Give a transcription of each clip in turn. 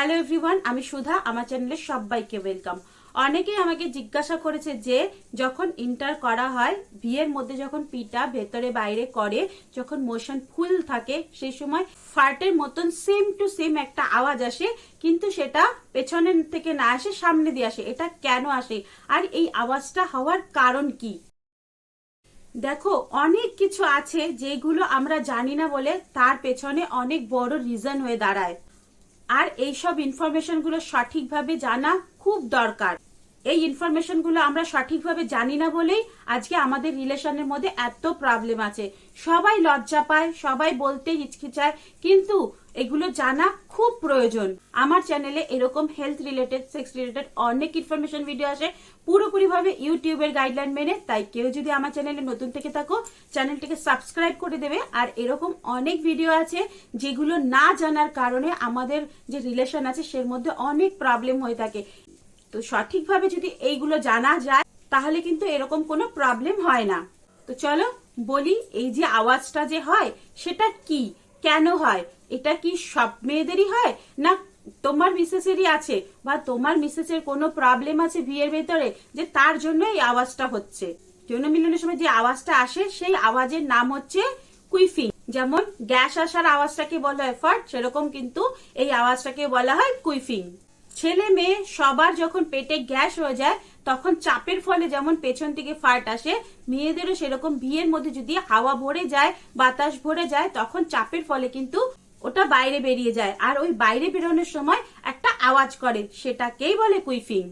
Hello everyone আমি সুধা, আমার চ্যানেলে সবাইকে ওয়েলকাম অনেকেই আমাকে জিজ্ঞাসা করেছে যে, যখন ইন্টার করা হয়, বিয়ের মধ্যে যখন পিটা ভেতরে বাইরে করে, যখন মোশন ফুল থাকে, সেই সময় ফার্টের মতন সেম টু সেম একটা আওয়াজ আসে, কিন্তু সেটা পেছনের থেকে না আসে, সামনে দিয়ে আসে। এটা কেন আসে? আর এই আওয়াজটা হওয়ার কারণ কি? দেখো, অনেক কিছু আছে যেগুলো আমরা জানি না বলে তার পেছনে অনেক বড় রিজন হয়ে দাঁড়ায়। আর এইসব ইনফরমেশনগুলো সঠিকভাবে জানা খুব দরকার। এই ইনফরমেশনগুলো আমরা সঠিকভাবে জানি না বলেই আজকে আমাদের রিলেশনের মধ্যে এত প্রবলেম আছে। সবাই লজ্জা পায়, সবাই বলতে হিচকিচায়, কিন্তু এগুলো জানা খুব প্রয়োজন। আমার চ্যানেলে এরকম হেলথ রিলেটেড সেক্স রিলেটেড অনেক ইনফরমেশন ভিডিও আসে। পুরোপুরি ভাবে ইউটিউবের গাইডলাইন মেনে, তাই কেউ যদি আমার চ্যানেলে নতুন থেকে থাকো চ্যানেলটিকে সাবস্ক্রাইব করে দেবে। আর এরকম অনেক ভিডিও আছে যেগুলো না জানার কারণে আমাদের যে রিলেশন আছে, সের মধ্যে অনেক প্রবলেম হয়ে থাকে। তো সঠিকভাবে যদি এইগুলো জানা যায়, তাহলে কিন্তু এরকম কোনো প্রবলেম হয় না। তো চলো বলি, এই যে আওয়াজটা যে হয়, সেটা কি? কেন হয়? এটা কি সব মেয়েদেরই হয়? না তোমার মিসেসেরই আছে? বা তোমার মিসেসের কোনো প্রবলেম আছে বিয়ের ভেতরে যে তার জন্য এই আওয়াজটা হচ্ছে? যৌন মিলনের সময় যে আওয়াজটা আসে, সেই আওয়াজের নাম হচ্ছে কুইফিং। যেমন, গ্যাস আসার আওয়াজটাকে বলা হয় ফার্ট সেরকম কিন্তু এই আওয়াজটাকে বলা হয় কুইফিং। ছেলে মেয়ে সবার যখন পেটে গ্যাস হয়ে যায়, তখন চাপের ফলে যেমন পেছন থেকে ফাট আসে, মেয়েদেরও সেরকম বিয়ের মধ্যে যদি হাওয়া ভরে যায়, বাতাস ভরে যায়, তখন চাপের ফলে কিন্তু ওটা বাইরে বেরিয়ে যায়। আর ওই বাইরে বেরোনোর সময় একটা আওয়াজ করে, সেটাকেই বলে কুইফিং।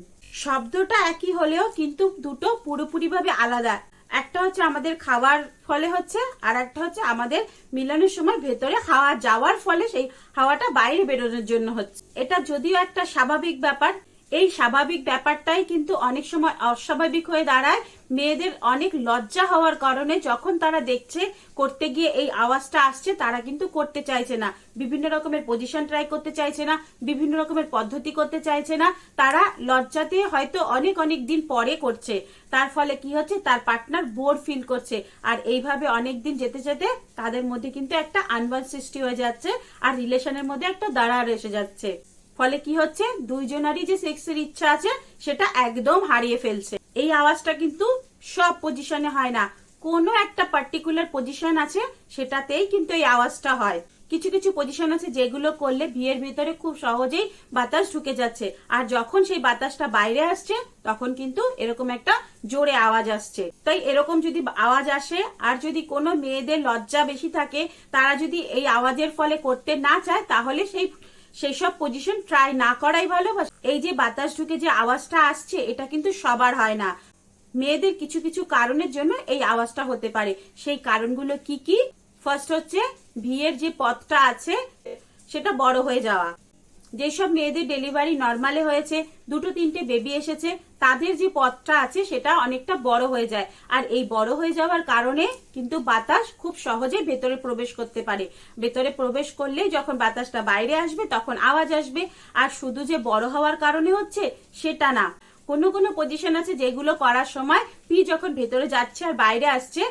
শব্দটা একই হলেও কিন্তু দুটো পুরোপুরি ভাবে আলাদা। একটা হচ্ছে আমাদের খাওয়ার ফলে হচ্ছে আর একটা হচ্ছে আমাদের মিলনের সময় ভেতরে হাওয়া যাওয়ার ফলে সেই হাওয়াটা বাইরে বেরোনোর জন্য হচ্ছে। এটা যদিও একটা স্বাভাবিক ব্যাপার এই স্বাভাবিক ব্যাপারটাই কিন্তু অনেক সময় অস্বাভাবিক হয়ে দাঁড়ায়। মেয়েদের অনেক লজ্জা হওয়ার কারণে যখন তারা দেখছে, করতে গিয়ে এই আওয়াজটা আসছে, তারা কিন্তু করতে চাইছে না। বিভিন্ন রকমের পজিশন ট্রাই করতে চাইছে না, বিভিন্ন রকমের পদ্ধতি করতে চাইছে না। তারা লজ্জাতে হয়তো অনেক অনেক দিন পরে করছে। তার ফলে কি হচ্ছে? তার পার্টনার বোর ফিল করছে। আর এইভাবে অনেক দিন যেতে যেতে তাদের মধ্যে কিন্তু একটা আনবান সৃষ্টি হয়ে যাচ্ছে। আর রিলেশনের মধ্যে একটা দাঁড়ার এসে যাচ্ছে। ফলে কি হচ্ছে? দুইজনারই যে সেক্সের ইচ্ছা আছে, সেটা একদম হারিয়ে ফেলছে। এই আওয়াজটা কিন্তু সব পজিশনে হয় না। কোনো একটা পার্টিকুলার পজিশন আছে, সেটাতেই কিন্তু এই আওয়াজটা হয়। কিছু কিছু পজিশন আছে যেগুলো করলে বিয়ের ভিতরে খুব সহজেই বাতাস ঢুকে যাচ্ছে। আর যখন সেই বাতাসটা বাইরে আসছে, তখন কিন্তু এরকম একটা জোরে আওয়াজ আসছে। তাই এরকম যদি আওয়াজ আসে, আর যদি কোনো মেয়েদের লজ্জা বেশি থাকে, তারা যদি এই আওয়াজের ফলে করতে না চায়, তাহলে সেই সেই সব পজিশন ট্রাই না করাই ভালো এই যে বাতাস ঢুকে যে আওয়াজটা আসছে, এটা কিন্তু সবার হয় না। মেয়েদের কিছু কিছু কারণের জন্য এই আওয়াজটা হতে পারে। সেই কারণগুলো কি কি? ফার্স্ট হচ্ছে ভিয়ের যে পথটা আছে, সেটা বড় হয়ে যাওয়া। যেসব মেয়েদের ডেলিভারি নর্মালে হয়েছে, দুটো তিনটে বেবি এসেছে, তাদের যে পথটা আছে সেটা অনেকটা বড় হয়ে যায়। আর এই বড় হয়ে যাওয়ার কারণে কিন্তু বাতাস খুব সহজে ভেতরে প্রবেশ করতে পারে। ভেতরে প্রবেশ করলে যখন বাতাসটা বাইরে আসবে, তখন আওয়াজ আসবে। আর শুধু যে বড় হওয়ার কারণে হচ্ছে, সেটা না। কোনো কোনো পজিশন আছে যেগুলো করার সময় পি যখন ভেতরে যাচ্ছে আর বাইরে আসছে,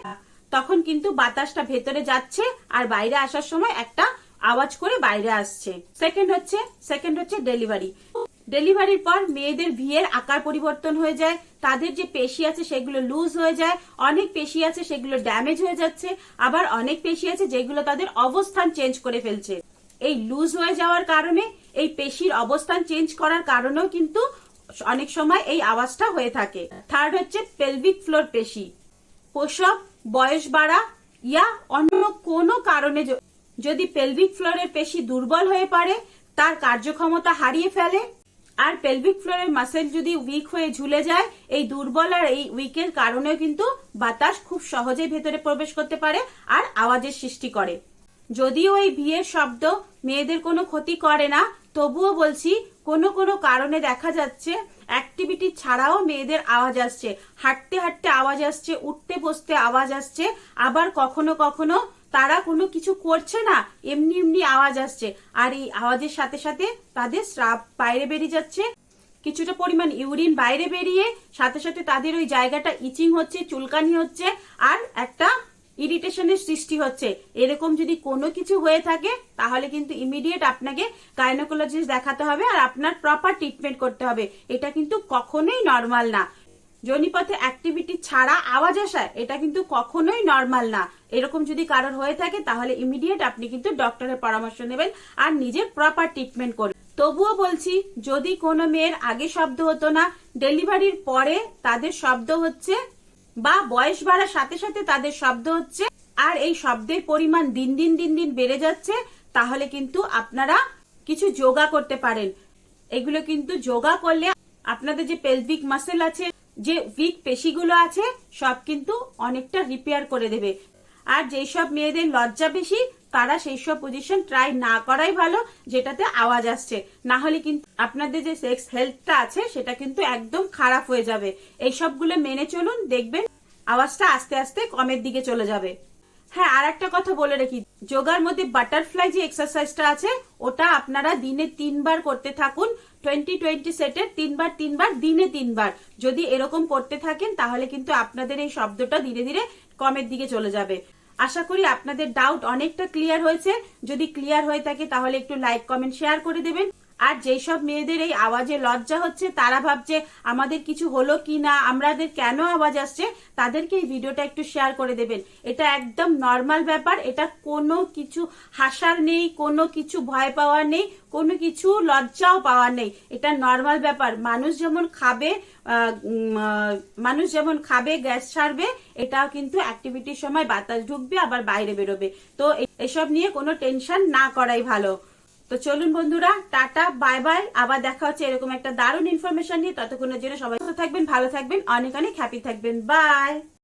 তখন কিন্তু বাতাসটা ভেতরে যাচ্ছে আর বাইরে আসার সময় একটা আওয়াজ করে বাইরে আসছে। সেকেন্ড হচ্ছে সেকেন্ড হচ্ছে ডেলিভারি ডেলিভারির পর মেয়েদের ভিয়ের আকার পরিবর্তন হয়ে যায়, তাদের যে পেশি আছে সেগুলো লুজ হয়ে যায়, অনেক পেশি আছে সেগুলো ড্যামেজ হয়ে যাচ্ছে, আবার অনেক পেশি আছে যেগুলো তাদের অবস্থান চেঞ্জ করে ফেলছে। এই লুজ হয়ে যাওয়ার কারণে, এই পেশির অবস্থান চেঞ্জ করার কারণেও কিন্তু অনেক সময় এই আওয়াজটা হয়ে থাকে। থার্ড হচ্ছে পেলভিক ফ্লোর পেশি। প্রসব বয়স বাড়া, ইয়া অন্য কোনো কারণে যদি পেলভিক ফ্লোরের পেশি দুর্বল হয়ে পড়ে তার কার্যক্ষমতা হারিয়ে ফেলে। আর পেলভিক ফ্লোরের মাসেল যদি উইক হয়ে ঝুলে যায়, এই দুর্বল আর এই উইকের কারণেও কিন্তু বাতাস খুব সহজেই ভেতরে প্রবেশ করতে পারে আর আওয়াজের সৃষ্টি করে। যদিও এই বিয়ের শব্দ মেয়েদের কোনো ক্ষতি করে না, তবুও বলছি কোনো কোনো কারণে দেখা যাচ্ছে অ্যাক্টিভিটি ছাড়াও মেয়েদের আওয়াজ আসছে। হাঁটতে হাঁটতে আওয়াজ আসছে, উঠতে বসতে আওয়াজ আসছে, আবার কখনো কখনো তারা কোনো কিছু করছে না, এমনি এমনি আওয়াজ আসছে। আর এই আওয়াজের সাথে সাথে তাদের স্রাব বাইরে বেরিয়ে যাচ্ছে। কিছুটা পরিমাণ ইউরিন বাইরে বেরিয়ে, সাথে সাথে তাদের ওই জায়গাটা ইচিং হচ্ছে, চুলকানি হচ্ছে, আর একটা ইরিটেশনের সৃষ্টি হচ্ছে। এরকম যদি কোনো কিছু হয়ে থাকে, তাহলে কিন্তু ইমিডিয়েট আপনাকে গাইনোকোলজিস্ট দেখাতে হবে আর আপনার প্রপার ট্রিটমেন্ট করতে হবে। এটা কিন্তু কখনোই নর্মাল না। জনিপথে অ্যাক্টিভিটি ছাড়া আওয়াজ আসা এটা কিন্তু কখনোই নর্মাল না। এরকম যদি কারোর হয়ে থাকে, তাহলে ইমিডিয়েট আপনি কিন্তু ডক্টরের পরামর্শ নেবেন আর নিজের প্রপার ট্রিটমেন্ট করবেন। তবুও বলছি, যদি কোনো মেয়ের আগে শব্দ হতো না ডেলিভারির পরে তাদের শব্দ হচ্ছে বা বয়স বাড়ার সাথে সাথে তাদের শব্দ হচ্ছে আর এই শব্দের পরিমাণ দিন দিন দিন দিন বেড়ে যাচ্ছে, তাহলে কিন্তু আপনারা কিছু যোগা করতে পারেন। এগুলো কিন্তু যোগা করলে আপনাদের যে পেলভিক মাসেল আছে, যে উইক পেশিগুলো আছে, সব কিন্তু অনেকটা রিপেয়ার করে দেবে। আর যেই সব মেয়েদের লজ্জা বেশি, তারা সেই সব পজিশন ট্রাই না করাই ভালো, যেটাতে আওয়াজ আসছে। না হলে কিন্তু আপনাদের যে সেক্স হেলথটা আছে, সেটা কিন্তু একদম খারাপ হয়ে যাবে। এই সবগুলো মেনে চলুন, দেখবেন আওয়াজটা আস্তে আস্তে কমের দিকে চলে যাবে। হ্যাঁ আর একটা কথা বলে রাখি। যোগার মধ্যে বাটারফ্লাই যে এক্সারসাইজটা আছে, ওটা আপনারা দিনে তিনবার করতে থাকুন। টোয়েন্টি টোয়েন্টি সেটের তিনবার তিনবার, দিনে তিনবার। যদি এরকম করতে থাকেন, তাহলে কিন্তু আপনাদের এই শব্দটা ধীরে ধীরে কমের দিকে চলে যাবে। আশা করি আপনাদের ডাউট অনেকটা ক্লিয়ার হয়েছে। যদি ক্লিয়ার হয়ে থাকে, তাহলে একটু লাইক কমেন্ট শেয়ার করে দেবেন। আর যেই সব মেয়েদের এই আওয়াজে লজ্জা হচ্ছে, তারা ভাবছে, আমাদের কিছু হলো কি না? আমাদের কেন আওয়াজ আসছে? তাদেরকে এই ভিডিওটা একটু শেয়ার করে দেবেন। এটা একদম নর্মাল ব্যাপার। এটা কোনো কিছু হাসার নেই, কোনো কিছু ভয় পাওয়ার নেই, কোনো কিছু লজ্জাও পাওয়ার নেই। এটা নর্মাল ব্যাপার। মানুষ যেমন খাবে মানুষ যেমন খাবে, গ্যাস ছাড়বে, এটাও কিন্তু অ্যাক্টিভিটির সময় বাতাস ঢুকবে, আবার বাইরে বেরোবে। তো এসব নিয়ে কোনো টেনশন না করাই ভালো। তো চলুন বন্ধুরা, টাটা বাই বাই আবার দেখা হচ্ছে এরকম একটা দারুণ ইনফরমেশন নিয়ে। ততক্ষণের জন্য সবাই সুস্থ থাকবেন, ভালো থাকবেন, অনেক অনেক হ্যাপি থাকবেন। বাই